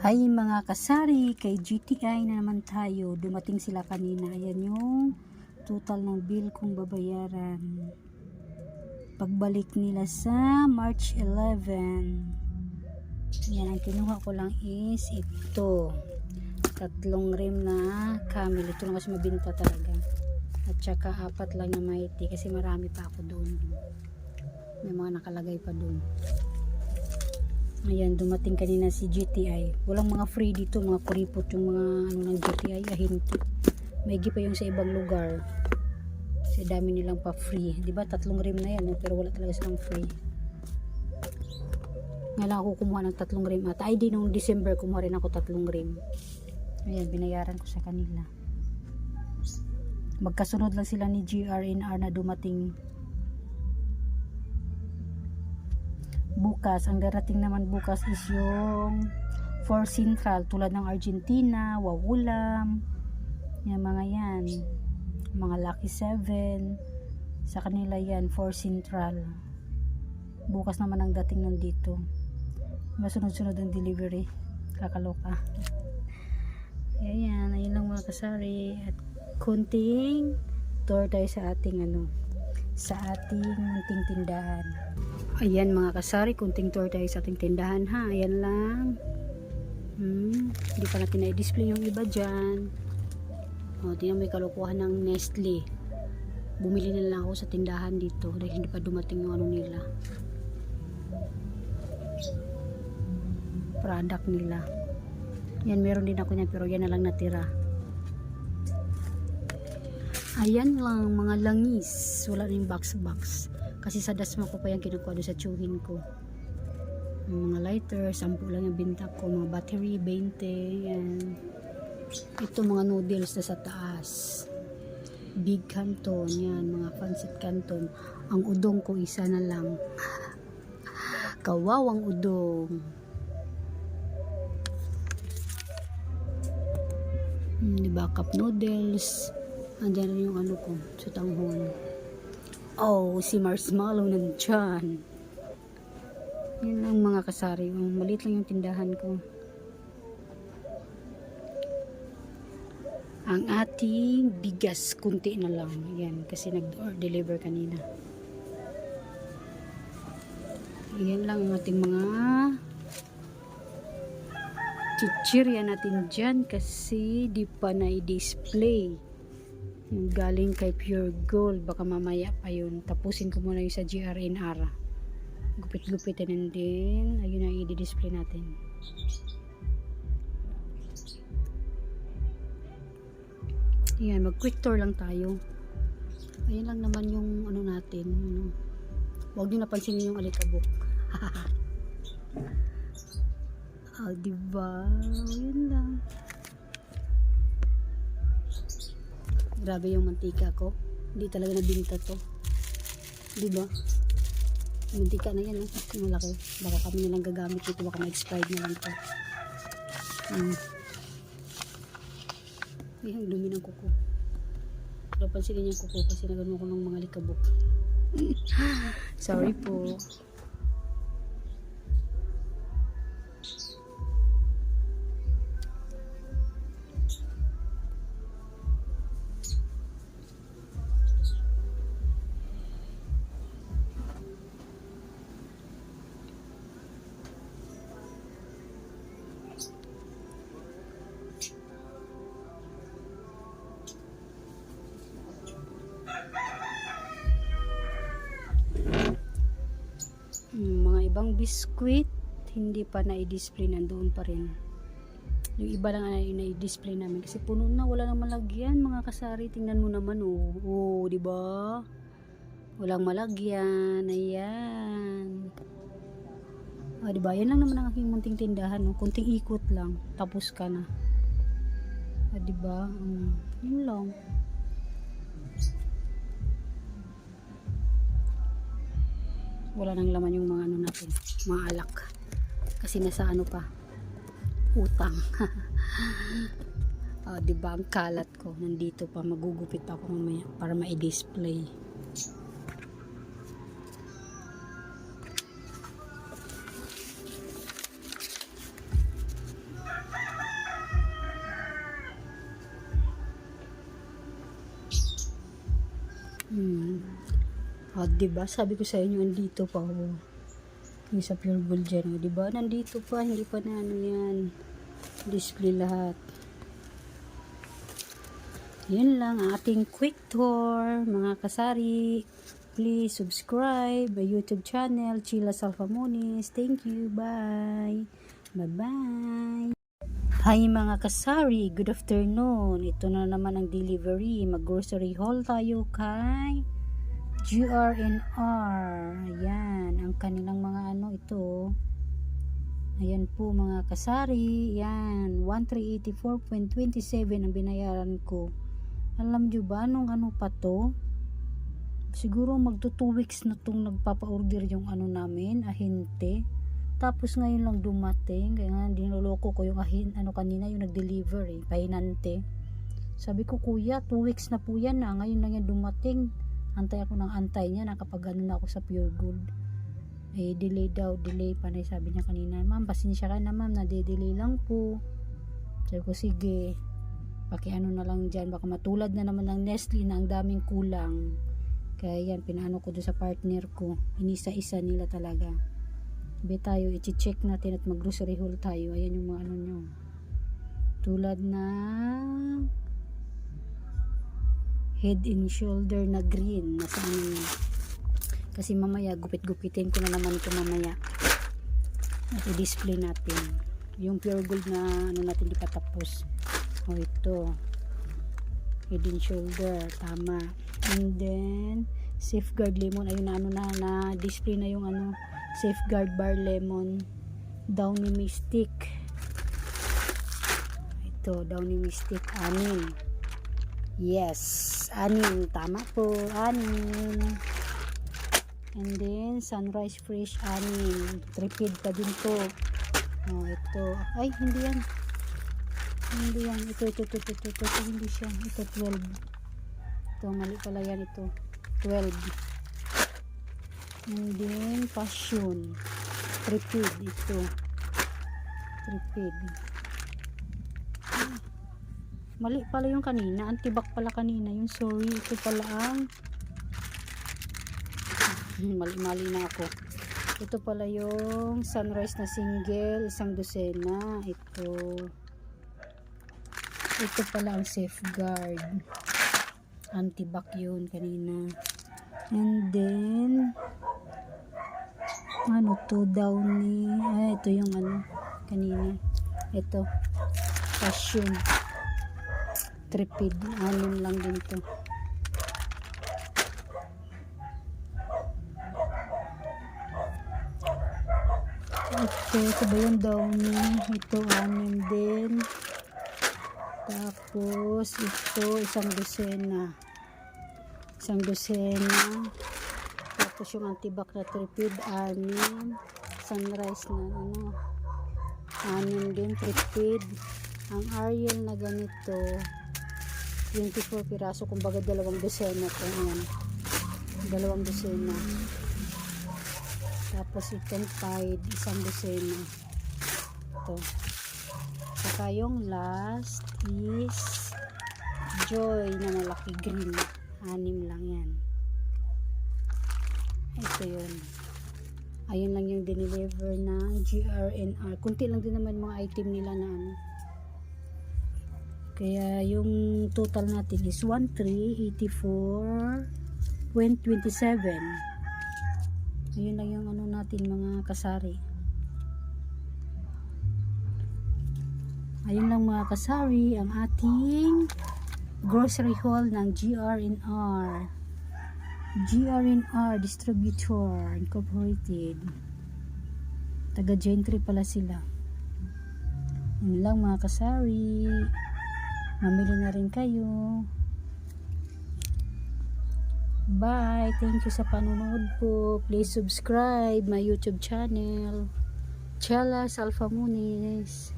Hi mga kasari, kay GTI na naman tayo. Dumating sila kanina. Ayan yung total ng bill kong babayaran. Pagbalik nila sa March 11. Yan, ang kinuha ko lang is ito. Tatlong rim na camel. Ito na kasi mabinta talaga. At saka apat lang na mighty kasi marami pa ako doon. May mga nakalagay pa doon. Ayan, dumating kanina si GTI. Walang mga free dito, mga kuripot yung mga ano ng GTI, ahinti. May pa yung sa ibang lugar. Kasi dami nilang pa free. Di ba tatlong rim na yan, no? pero wala talaga silang free. Nga lang ako kumuha ng tatlong rim. At ay di nung December, kumuha rin ako tatlong rim. Ayan, binayaran ko sa kanila. Magkasunod lang sila ni GRNR na dumating bukas, ang darating naman bukas is yung for Central tulad ng Argentina, Wawulam yan mga yan. Mga Lucky 7 sa kanila yan for Central. Bukas naman ang dating nandito masunod-sunod ang delivery? Kakaloka. Yan, ayun lang mga kasari. At kunting tour tayo sa ating ano sa ating munting tindahan Ayan mga kasari, kunting tour tayo sa ating tindahan ha. Ayan lang. Hmm, hindi pa natin na-display yung iba dyan. O, tingnan mo yung kalukuhan ng Nestle. Bumili na lang ako sa tindahan dito dahil hindi pa dumating yung ano nila. Product nila. Yan, meron din ako niyan pero yan na lang natira. Ayan lang, mga langis. Wala na box-box. Kasi sa dasma ko pa yung kinukuha doon sa tsuhin ko. Yung mga lighter, 10 lang yung binta ko. Mga battery, 20. Yan. Ito mga noodles na sa taas. Big canton. Yan, mga pancit canton. Ang udong ko isa na lang. Kawawang udong. Hmm, diba, cup noodles. Andiyan rin yung ano ko, sa tanghon. Oh, si Marshmallow nandyan. Yan lang mga kasari. Yung Maliit lang yung tindahan ko. Ang ating bigas, kunti na lang. Yan, kasi nag-deliver kanina. Yan lang ang ating mga chichirya natin dyan kasi di pa na-display yung galing kay Pure Gold. Baka mamaya pa yun. Tapusin ko muna yung sa GRNR gupit-gupitin and din. Ayun ang i-display natin. Yan mag quick tour lang tayo. Ayun lang naman yung ano natin ano. huwag nyo napansinin yung alikabok. Ah diba? Yun lang Grabe yung mantika ko. Hindi talaga nabinta to. Di ba? Mantika na yan, eh. Malaki. Baka kami na lang gagamit ito. Baka ma-expired na lang to. Hmm. Ay, ang dumi ng kuko. Napansinin yung kuko kasi nagano ko ng mga likabok. Sorry po. Ibang biskwit hindi pa na-display nandoon pa rin. Yung iba lang ay na-display namin. Kasi puno na wala nang malagyan mga kasari. Tingnan mo naman oh, oh di ba? Walang malagyan ayan. Ah, di ba? Yan lang naman ang aking munting tindahan no? kunting ikot lang tapos ka na. Ah, di ba? Um, yun lang wala nang laman yung mga ano natin mga alak. Kasi nasa ano pa utang. Uh, di ang kalat ko. Nandito pa. Magugupit pa ako mamaya para ma-display O, diba? Sabi ko sa inyo, andito pa ako. Yung sa pure gold dyan, o, diba? Nandito pa, hindi pa na ano yan. Display lahat. Yun lang ang ating quick tour, mga kasari. Please subscribe my YouTube channel, Chila Salfamonis. Thank you. Bye. Bye-bye. Hi mga kasari, good afternoon. Ito na naman ang delivery. Mag-grocery haul tayo kay GRNR. Ayan, ang kanilang mga ano ito. Ayan po mga kasari. Ayan, 1384.27 ang binayaran ko. Alam nyo ba nung ano pa to? Siguro magto 2 weeks na tong nagpapa-order yung ano namin, ahente. Tapos ngayon lang dumating, kaya nga dinuloko ko yung ahin, ano kanina yung nag-deliver eh, pahinante. Sabi ko, kuya, 2 weeks na po yan na, ngayon lang yan dumating. Antay ako ng antay niya, nakapag ano na ako sa pure gold. Eh, delay daw, delay pa na sabi niya kanina. Ma'am, pasensya ka na ma'am, nade-delay lang po. Sabi ko, sige, pakiano na lang dyan, baka matulad na naman ng Nestle na ang daming kulang. Kaya yan, pinaano ko doon sa partner ko. Inisa-isa nila talaga. Be tayo, i-check natin at mag-grocery haul tayo. Ayan yung mga ano nyo. Tulad na head and shoulder na green. Nasa ano yun. Kasi mamaya, gupit-gupitin ko na naman ito mamaya. At i-display natin. Yung pure gold na ano natin di pa tapos. O ito. Head and shoulder. Tama. And then, safeguard lemon. Ayun na ano na, na display na yung ano, safeguard bar lemon downy mystic ito downy mystic anin yes. Anin tama po. Anin and then sunrise fresh anin tripid pa din to. Oh, ito. Ay hindi yan. Hindi yan. Ito ito ito ito ito, ito, ito hindi siya. Ito 12 ito mali pala yan. Ito 12 And then, passion. Tripid. Ito. Tripid. Ah, Mali pala yung kanina. Antibak pala kanina. Yung sorry. Ito pala ang mali-mali na ako. Ito pala yung sunrise na single. Isang dosena. Ito. Ito pala ang safeguard. Antibak yun kanina. And then, ano to downy ay ito yung ano kanina ito passion tripid. Anim lang din to. Ito ito ba yung downy ito anim din. Tapos ito isang dosena. Isang dosena. Tapos yung antibac na tripid, anim. Sunrise na ano, anim din tripid. Ang Ariel na ganito, 24 piraso, kumbaga dalawang dosena to. Ayan. Dalawang dosena. Tapos itong Tide, isang dosena. Ito. Saka yung last is Joy na malaki green. Anim lang yan ito yun ayun lang yung dineliver ng GRNR kunti lang din naman mga item nila na ano kaya yung total natin is 1384.27 ayun lang yung ano natin mga kasari. Ayun lang mga kasari ang ating grocery haul ng GRNR GRNR Distributor Incorporated. Taga Gentry pala sila. Yun lang mga kasari mamili na rin kayo. Bye. Thank you sa panonood po. Please subscribe my youtube channel. Chelas Alpha Munis